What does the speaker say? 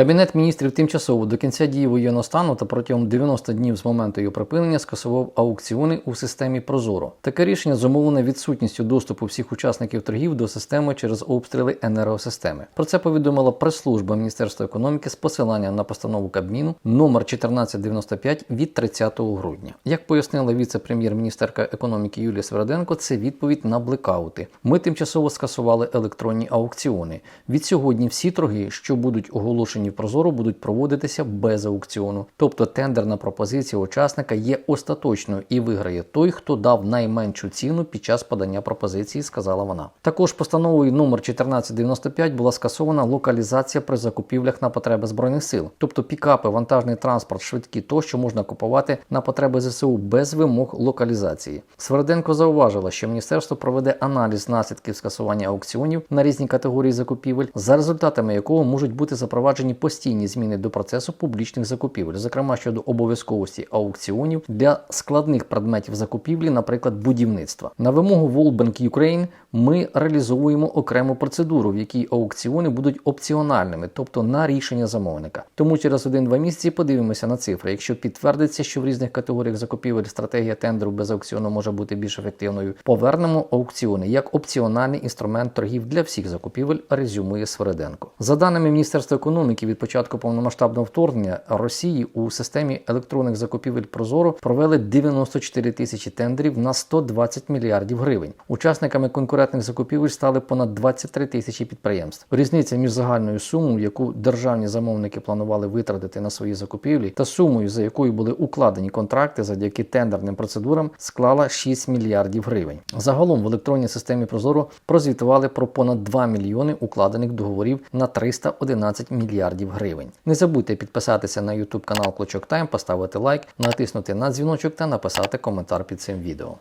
Кабінет міністрів тимчасово до кінця дії воєнного стану та протягом 90 днів з моменту його припинення скасував аукціони у системі Прозоро. Таке рішення зумовлене відсутністю доступу всіх учасників торгів до системи через обстріли енергосистеми. Про це повідомила прес-служба Міністерства економіки з посиланням на постанову Кабміну номер 1495 від 30 грудня. Як пояснила віце-прем'єр-міністерка економіки Юлія Сверденко, це відповідь на блекаути. Ми тимчасово скасували електронні аукціони. Від сьогодні всі торги, що будуть оголошені в Прозоро, будуть проводитися без аукціону. Тобто тендерна пропозиція учасника є остаточною і виграє той, хто дав найменшу ціну під час подання пропозиції, сказала вона. Також постановою номер 1495 була скасована локалізація при закупівлях на потреби збройних сил, тобто пікапи, вантажний транспорт, швидкі тощо можна купувати на потреби ЗСУ без вимог локалізації. Сверденко зауважила, що міністерство проведе аналіз наслідків скасування аукціонів на різні категорії закупівель, за результатами якого можуть бути запроваджені постійні зміни до процесу публічних закупівель, зокрема щодо обов'язковості аукціонів для складних предметів закупівлі, наприклад, будівництва. На вимогу World Ukraine ми реалізовуємо окрему процедуру, в якій аукціони будуть опціональними, тобто на рішення замовника. Тому через 1-2 місяці подивимося на цифри. Якщо підтвердиться, що в різних категоріях закупівель стратегія тендеру без аукціону може бути більш ефективною, повернемо аукціони як опціональний інструмент торгів для всіх закупівель, резюмує Свереденко. За даними Міністерства економіки, від початку повномасштабного вторгнення Росії у системі електронних закупівель Прозоро провели 94 тисячі тендерів на 120 мільярдів гривень. Учасниками конкурентних закупівель стали понад 23 тисячі підприємств. Різниця між загальною сумою, яку державні замовники планували витратити на свої закупівлі, та сумою, за якою були укладені контракти завдяки тендерним процедурам, склала 6 мільярдів гривень. Загалом в електронній системі Прозоро прозвітували про понад 2 мільйони укладених договорів на 311 мільярдів гривень. Не забудьте підписатися на YouTube канал Клочок Тайм, поставити лайк, натиснути на дзвіночок та написати коментар під цим відео.